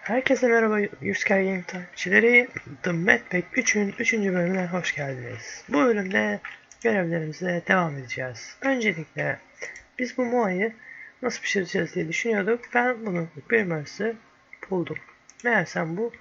Herkese merhaba Yüzker Game takipçileri. The Madpack 3'ün 3. bölümüne hoş geldiniz. Bu bölümde görevlerimize devam edeceğiz. Öncelikle biz bu Moa'yı nasıl pişireceğiz diye düşünüyorduk. Ben bunu bir mersi buldum. Meğersem bu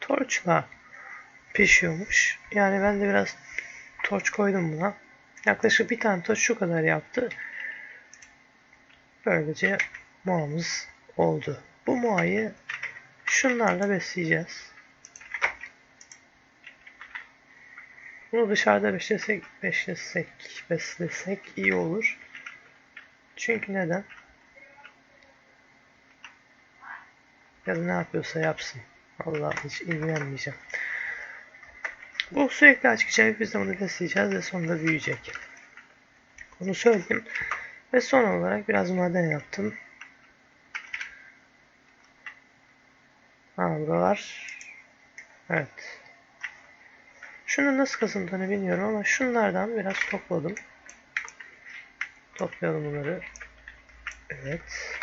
torçla pişiyormuş. Yani ben de biraz torç koydum buna. Yaklaşık bir tane torç şu kadar yaptı. Böylece Moa'mız oldu. Bu Moa'yı Şunlarla besleyeceğiz. Bunu dışarıda beslesek, beslesek, beslesek iyi olur. Çünkü neden? Ya da ne yapıyorsa yapsın. Allah hiç ilgilenmeyeceğim. Bu sürekli aç gidecek. Biz de bunu besleyeceğiz ve sonunda büyüyecek. Onu söyleyeyim. Ve son olarak biraz maden yaptım. Ha buralar. Evet. Şunun nasıl kazındığını bilmiyorum ama şunlardan biraz topladım. Toplayalım bunları. Evet.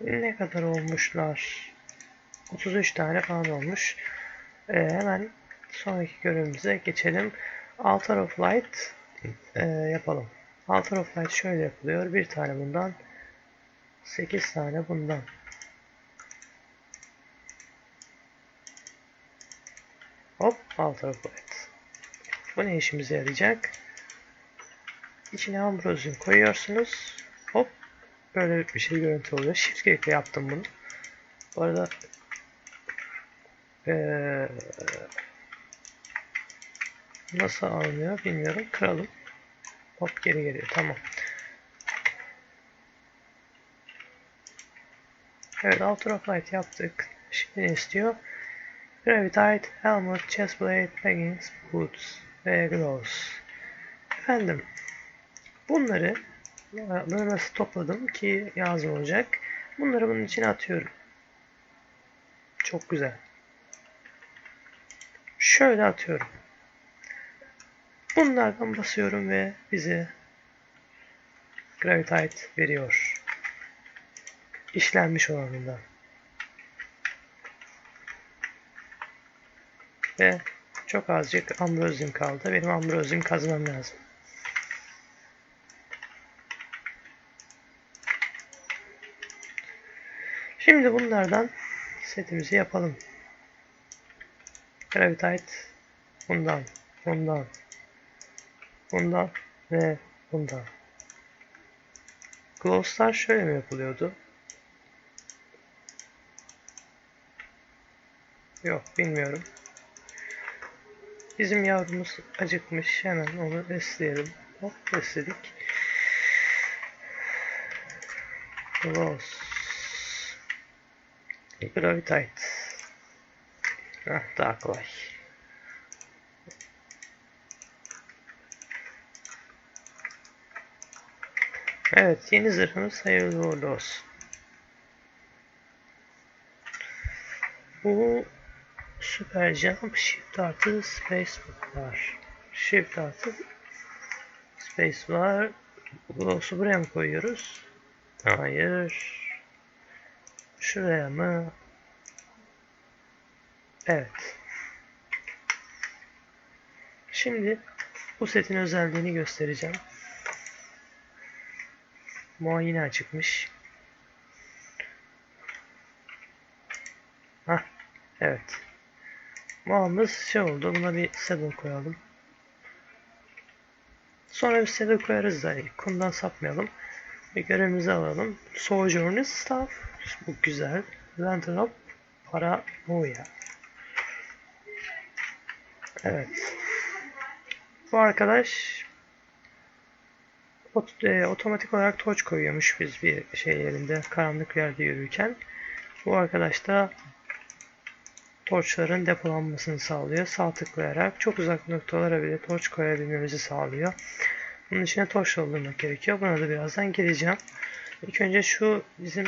Ne kadar olmuşlar? 33 tane falan olmuş. Ee, hemen sonraki görevimize geçelim. Altar of Light e, yapalım. Altar of Light şöyle yapılıyor. Bir tane bundan. 8 tane bundan. Hop Altar of Light. Bu ne işimize yarayacak? İçine ambrozyum koyuyorsunuz. Hop böyle bir şey görüntü oluyor. Shift ile yaptım bunu. Bu arada ee, Nasıl alınıyor bilmiyorum. Kıralım. Hop geri geliyor. Tamam. Evet Outer of yaptık. Şimdi istiyor? Gravitite, Helmet, Chestplate, Leggings, Boots ve Gloves. Efendim. Bunları böyle nasıl topladım ki yazım olacak. Bunları bunun içine atıyorum. Çok güzel. Şöyle atıyorum. Bunlardan basıyorum ve bize Gravitite veriyor. İşlenmiş olanından. Ve çok azıcık ambrozyum kaldı. Benim ambrozyum kazmam lazım. Şimdi bunlardan setimizi yapalım. Gravitite bundan, bundan, bundan ve bundan. Glowstar şöyle mi yapılıyordu? Yok bilmiyorum. Bizim yavrumuz acıkmış. Hemen onu besleyelim. Hop besledik. Glows. Gravitite. Heh, daha kolay. Evet yeni zırhımız hayırlı uğurlu olsun. Bu süper jump shift artı space var. Shift artı space var. Glows'u buraya mı koyuyoruz? Hayır. Şuraya mı? Evet. Şimdi bu setin özelliğini göstereceğim. Muayene açıkmış. Hah, evet. Muamız şey oldu. Buna bir saddle koyalım. Sonra bir saddle koyarız da konudan sapmayalım. Bir görevimizi alalım. Sojourner Staff. Bu güzel. Lantern Up. Para Moya. Evet. Bu arkadaş ot, e, otomatik olarak torç koyuyormuş biz bir şey yerinde karanlık yerde yürürken. Bu arkadaş da torçların depolanmasını sağlıyor. Sağ tıklayarak çok uzak noktalara bile torç koyabilmemizi sağlıyor. Bunun içine torç doldurmak gerekiyor. Buna da birazdan geleceğim. İlk önce şu bizim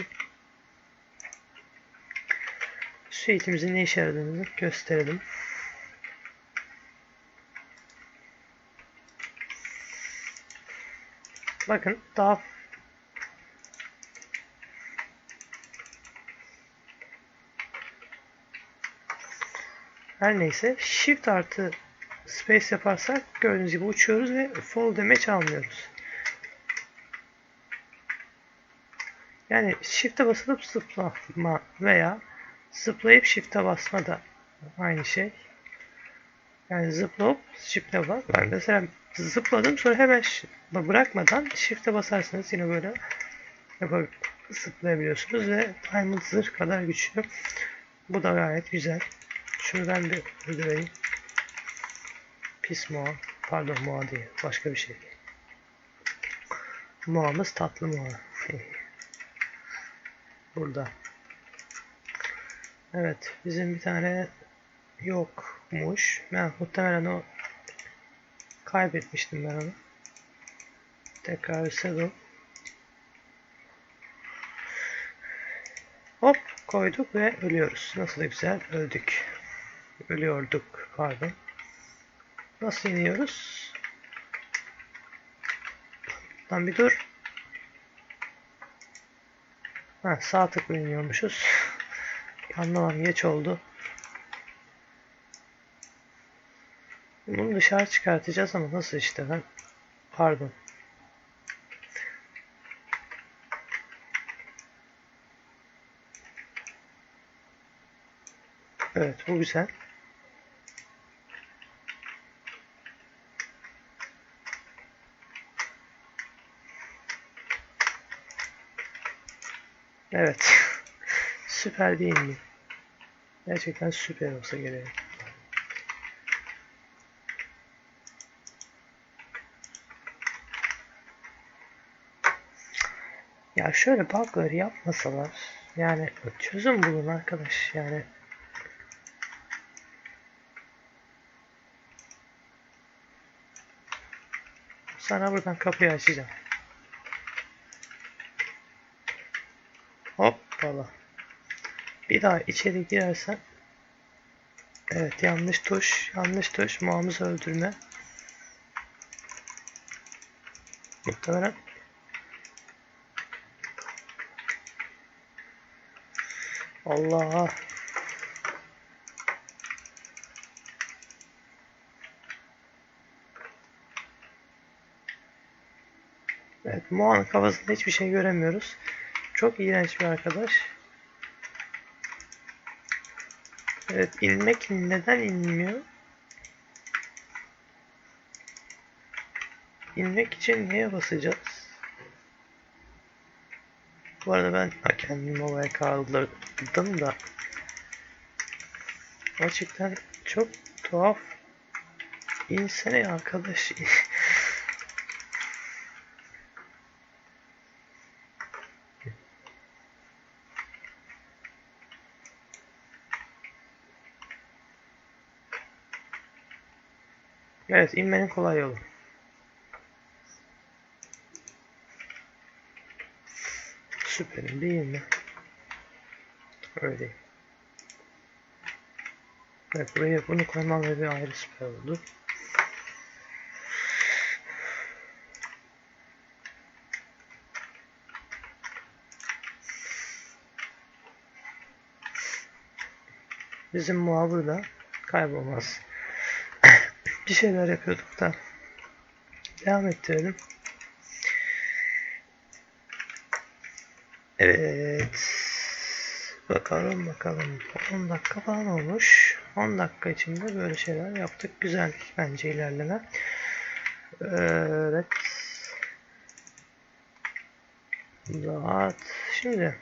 su eğitimimizin ne işe yaradığını gösterelim. Bakın daha Her neyse shift artı space yaparsak gördüğünüz gibi uçuyoruz ve fall damage almıyoruz. Yani shift'e basılıp zıplama veya zıplayıp shift'e basma da aynı şey. Yani zıplayıp shift'e bas. Ben mesela zıpladım sonra hemen bırakmadan shift'e basarsanız yine böyle yapıp zıplayabiliyorsunuz ve diamond zırh kadar güçlü. Bu da gayet güzel. Şunu ben bir öldüreyim. Pis moğa. Pardon moğa değil. Başka bir şey. Moğamız tatlı moğa. Burada. Evet. Bizim bir tane yokmuş. Ben muhtemelen o kaybetmiştim ben onu. Tekrar reset'e Hop koyduk ve ölüyoruz. Nasıl da güzel öldük. Ölüyorduk pardon. Nasıl iniyoruz? Lan bir dur. Ha, sağ tıkla iniyormuşuz. Anlamam geç oldu. Bunu dışarı çıkartacağız ama nasıl işte ben pardon. Evet bu güzel. Evet. süper değil mi? Gerçekten süper olsa gerek. Ya şöyle bug'ları yapmasalar yani çözüm bulun arkadaş yani sana buradan kapıyı açacağım. Hoppala. Bir daha içeri girersen Evet yanlış tuş. Yanlış tuş. Muamız öldürme. Muhtemelen Allah Evet Moğan'ın kafasında hiçbir şey göremiyoruz. Çok iğrenç bir arkadaş. Evet inmek neden inmiyor? İnmek için neye basacağız? Bu arada ben kendimi havaya kaldırdım da. Gerçekten çok tuhaf. İnsene arkadaş. Evet inmenin kolay yolu. Süperim değil mi? Öyle. Evet buraya bunu koymam ve bir ayrı süper oldu. Bizim muhabır da kaybolmaz bir şeyler yapıyorduk da. Devam ettirelim. Evet. Bakalım bakalım. 10 dakika falan olmuş. 10 dakika içinde böyle şeyler yaptık. Güzel bence ilerleme. Evet. Rahat. Şimdi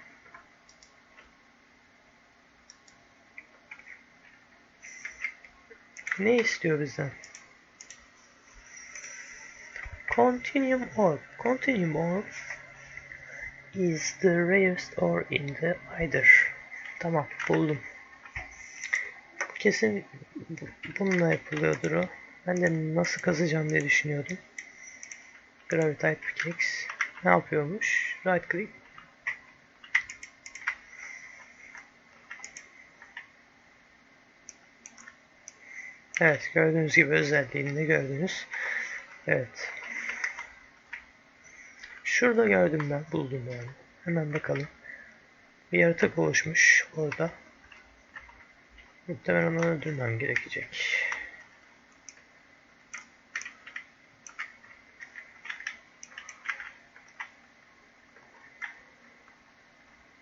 ne istiyor bizden? Continuum orb. Continuum orb is the rarest orb in the either. Tamam buldum. Kesin bununla yapılıyordur o. Ben de nasıl kazacağım diye düşünüyordum. Gravitite pickaxe. Ne yapıyormuş? Right click. Evet gördüğünüz gibi özelliğini de gördünüz. Evet. Şurada gördüm ben. Buldum yani. Hemen bakalım. Bir yaratık oluşmuş orada. Muhtemelen onu öldürmem gerekecek.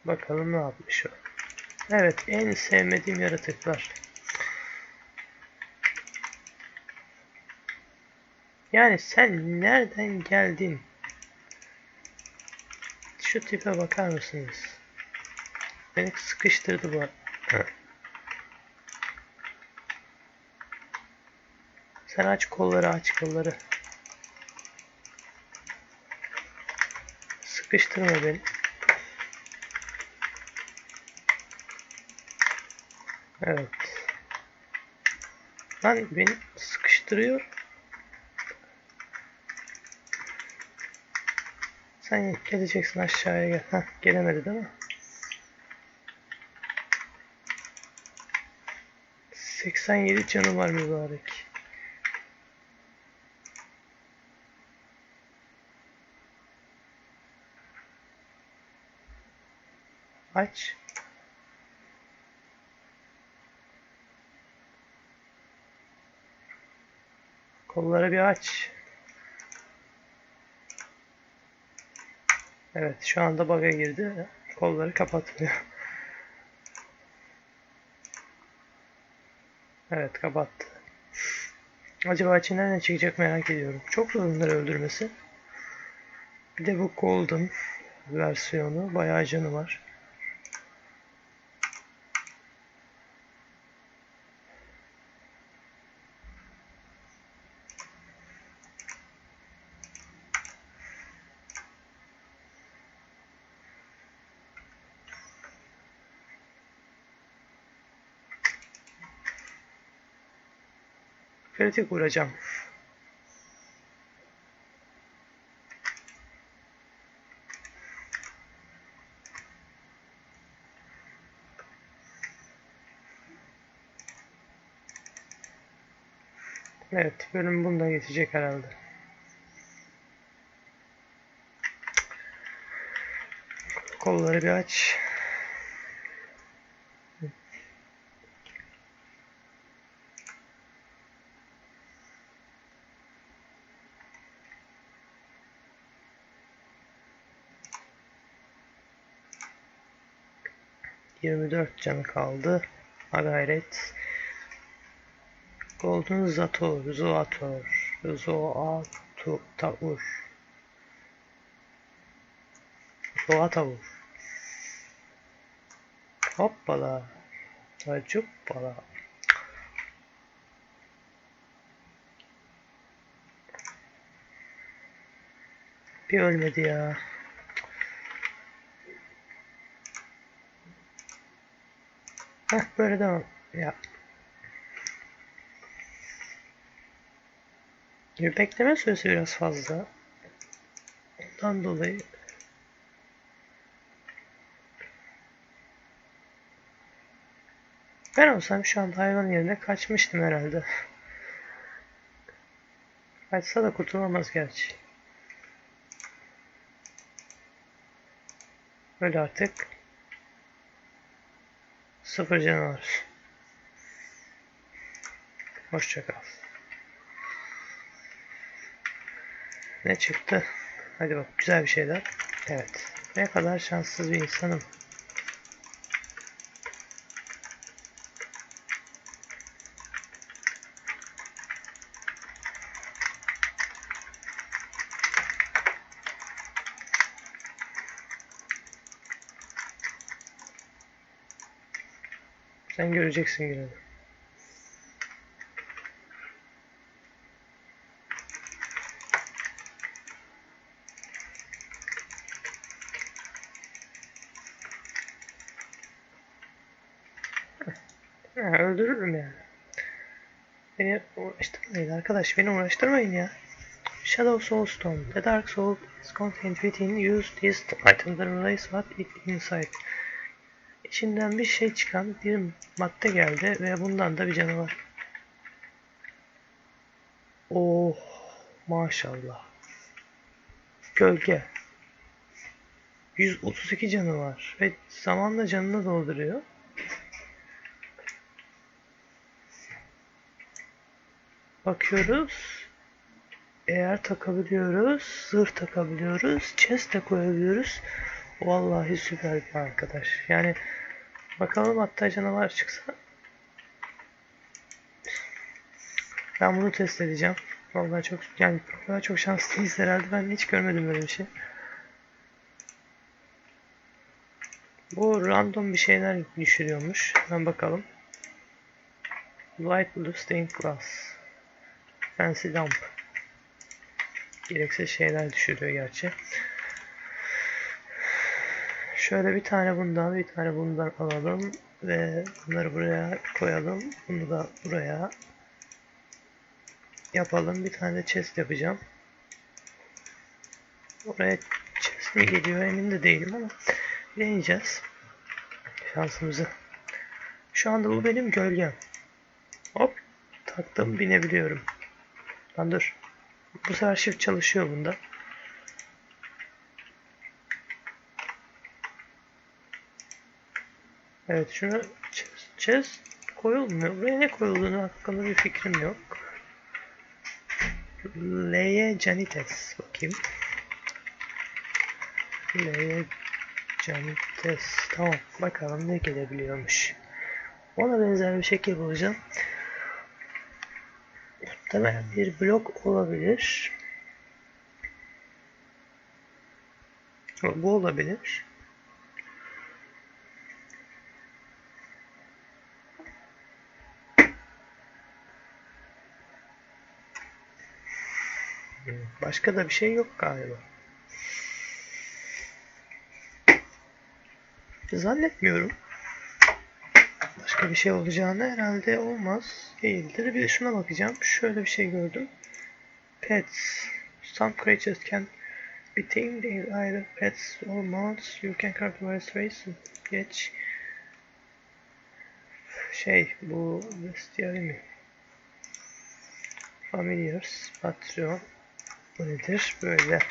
Bakalım ne yapmış o. Evet en sevmediğim yaratıklar. Yani sen nereden geldin? Şu tipe bakar mısınız? Beni sıkıştırdı bu. Sen aç kolları aç kolları. Sıkıştırma beni. Evet. Lan beni sıkıştırıyor. Sen geleceksin aşağıya gel. Heh, gelemedi değil mi? 87 canı var mübarek. Aç. Kolları bir aç. Evet şu anda bug'a girdi. Kolları kapatmıyor. Evet kapattı. Acaba içinden ne çıkacak merak ediyorum. Çok zor onları öldürmesi. Bir de bu Golden versiyonu. Bayağı canı var. Kritik vuracağım. Evet, bölüm bunda geçecek herhalde. Kolları bir aç. Yirmi dört canı kaldı. Ha gayret. Golden Zator, Zoator, Zoataur, Zoataur. Hoppala. Acuppala. Bir ölmedi ya. Heh böyle devam. Ya. Ya Bekleme süresi biraz fazla. Ondan dolayı Ben olsam şu an hayvan yerine kaçmıştım herhalde. Kaçsa da kurtulamaz gerçi. Öyle artık. Sıfır canavar. Hoşça kal. Ne çıktı? Hadi bak güzel bir şeyler. Evet. Ne kadar şanssız bir insanım. Sen göreceksin gününü. Ha, öldürürüm yani. Beni uğraştırmayın arkadaş. Beni uğraştırmayın ya. Shadow Soul Stone. The Dark Soul is contained within. Use this item to replace what it inside. İçinden bir şey çıkan bir madde geldi ve bundan da bir canı var. Oh maşallah. Gölge. 132 canı var ve zamanla canını dolduruyor. Bakıyoruz. Eğer takabiliyoruz, zırh takabiliyoruz, chest de koyabiliyoruz. Vallahi süper bir arkadaş. Yani bakalım hatta canavar çıksa. Ben bunu test edeceğim. Vallahi çok yani o çok şanslıyız herhalde. Ben hiç görmedim böyle bir şey. Bu random bir şeyler düşürüyormuş. Hemen bakalım. Light blue stained glass. Fancy lamp. Gereksiz şeyler düşürüyor gerçi. Şöyle bir tane bundan, bir tane bundan alalım ve bunları buraya koyalım. Bunu da buraya yapalım. Bir tane de chest yapacağım. Oraya chest mi geliyor emin de değilim ama deneyeceğiz şansımızı. Şu anda bu benim gölgem. Hop taktım binebiliyorum. Lan dur. Bu sefer shift çalışıyor bunda. Evet şunu chest, chest koyulmuyor. Buraya ne koyulduğunu hakkında bir fikrim yok. Leye Janites bakayım. Leye Janites. Tamam bakalım ne gelebiliyormuş. Ona benzer bir şekil bulacağım. Muhtemelen bir blok olabilir. Bu olabilir. Başka da bir şey yok galiba. Zannetmiyorum. Başka bir şey olacağını herhalde olmaz. Değildir. Bir de şuna bakacağım. Şöyle bir şey gördüm. Pets. Some creatures can be tamed either pets or mods. You can characterize race. Geç. Şey bu bestiary mi? Familiars. Patreon. Bu nedir? Böyle.